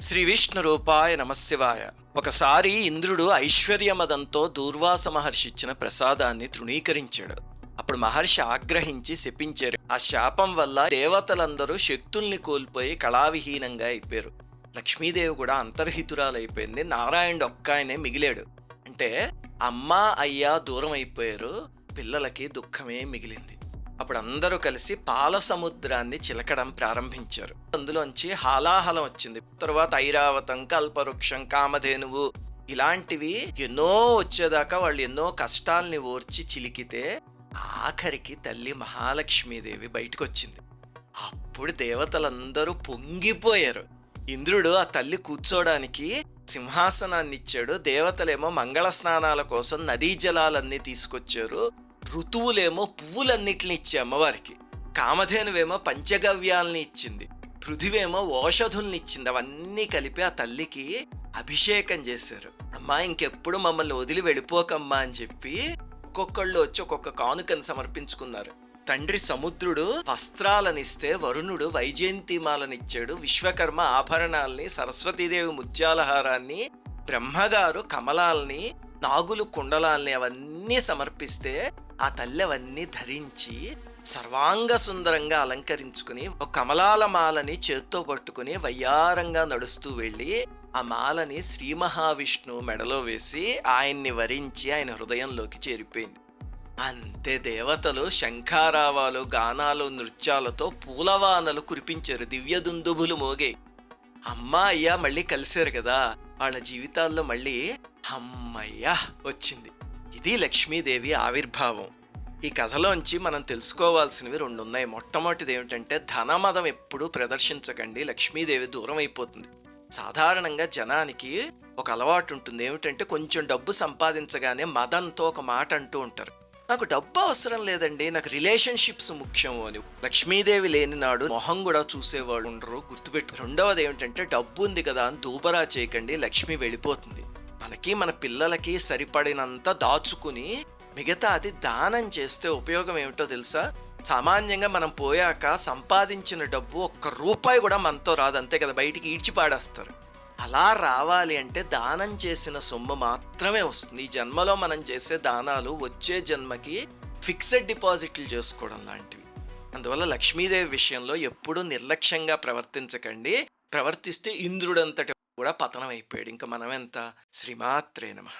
శ్రీ విష్ణు రూపాయ నమశివాయ. ఒకసారి ఇంద్రుడు ఐశ్వర్యమదంతో దూర్వాస మహర్షి ఇచ్చిన ప్రసాదాన్ని తృణీకరించాడు. అప్పుడు మహర్షి ఆగ్రహించి శపించారు. ఆ శాపం వల్ల దేవతలందరూ శక్తుల్ని కోల్పోయి కళావిహీనంగా అయిపోయారు. లక్ష్మీదేవి కూడా అంతర్హితురాలైపోయింది. నారాయణుడు ఒక్క ఆయనే మిగిలాడు. అంటే అమ్మ అయ్యా దూరం అయిపోయారు. పిల్లలకి దుఃఖమే మిగిలింది. అప్పుడు అందరూ కలిసి పాల సముద్రాన్ని చిలకడం ప్రారంభించారు. అందులోంచి హాలాహలం వచ్చింది. తర్వాత ఐరావతం కల్పవృక్షం కామధేనువు ఇలాంటివి ఎన్నో వచ్చేదాకా వాళ్ళు ఎన్నో కష్టాల్ని ఓర్చి చిలికితే ఆఖరికి తల్లి మహాలక్ష్మీదేవి బయటకు వచ్చింది అప్పుడు దేవతలందరూ పొంగిపోయారు. ఇంద్రుడు ఆ తల్లి కూర్చోడానికి సింహాసనాన్ని ఇచ్చాడు దేవతలేమో మంగళ స్నానాల కోసం నదీ జలాలన్నీ తీసుకొచ్చారు. ఋతువులేమో పువ్వులన్నిటిని ఇచ్చే అమ్మవారికి. కామధేనువేమో పంచగవ్యాలని ఇచ్చింది. పృథివేమో ఓషధుల్ని ఇచ్చింది. అవన్నీ కలిపి ఆ తల్లికి అభిషేకం చేశారు. అమ్మా ఇంకెప్పుడు మమ్మల్ని వదిలి వెళ్ళిపోకమ్మా అని చెప్పి ఒక్కొక్కళ్ళు వచ్చి ఒక్కొక్క కానుకను సమర్పించుకున్నారు. తండ్రి సముద్రుడు వస్త్రాలనిస్తే వరుణుడు వైజయంతిమాలనిచ్చాడు. విశ్వకర్మ ఆభరణాల్ని సరస్వతీదేవి ముత్యాలహారాన్ని బ్రహ్మగారు కమలాల్ని నాగులు కుండలాల్ని అవన్నీ సమర్పిస్తే ఆ తల్లి అవన్నీ ధరించి సర్వాంగ సుందరంగా అలంకరించుకుని ఒక కమలాల మాలని చేత్తో పట్టుకుని వయ్యారంగా నడుస్తూ వెళ్ళి ఆ మాలని శ్రీ మహావిష్ణువు మెడలో వేసి ఆయన్ని వరించి ఆయన హృదయంలోకి చేరిపోయింది. అంతే దేవతలు శంఖారావాలు గానాలు నృత్యాలతో పూలవానలు కురిపించారు. దివ్య దుందుభులు మోగే. అమ్మ అయ్యా మళ్ళీ కలిశారు కదా. వాళ్ళ జీవితాల్లో మళ్ళీ అమ్మయ్యా వచ్చింది. ఇది లక్ష్మీదేవి ఆవిర్భావం. ఈ కథలోంచి మనం తెలుసుకోవాల్సినవి రెండు ఉన్నాయి మొట్టమొదటిది ఏమిటంటే ధనమదం ఎప్పుడూ ప్రదర్శించకండి. లక్ష్మీదేవి దూరం అయిపోతుంది. సాధారణంగా జనానికి ఒక అలవాటు ఉంటుంది. ఏమిటంటే కొంచెం డబ్బు సంపాదించగానే మదంతో ఒక మాట అంటూ ఉంటారు. నాకు డబ్బు అవసరం లేదండి. నాకు రిలేషన్షిప్స్ ముఖ్యము అని. లక్ష్మీదేవి లేని నాడు మొహం కూడా చూసేవాళ్ళు ఉండరు గుర్తుపెట్టు. రెండవది ఏమిటంటే డబ్బు ఉంది కదా అని దూబరా చేయకండి. లక్ష్మి వెళ్ళిపోతుంది. మనకి మన పిల్లలకి సరిపడినంత దాచుకుని మిగతా అది దానం చేస్తే ఉపయోగం ఏమిటో తెలుసా? సామాన్యంగా మనం పోయాక సంపాదించిన డబ్బు ఒక్క రూపాయి కూడా మనతో రాదు. అంతే కదా? బయటికి ఈడ్చి పాడేస్తారు. అలా రావాలి అంటే దానం చేసిన సొమ్ము మాత్రమే వస్తుంది. ఈ జన్మలో మనం చేసే దానాలు వచ్చే జన్మకి ఫిక్స్డ్ డిపాజిట్లు చేసుకోవడం లాంటివి. అందువల్ల లక్ష్మీదేవి విషయంలో ఎప్పుడూ నిర్లక్ష్యంగా ప్రవర్తించకండి. ప్రవర్తిస్తే ఇంద్రుడంతటి కూడా పతనం అయిపోయాడు ఇంకా మనం ఎంత శ్రీమాత్రే నమః.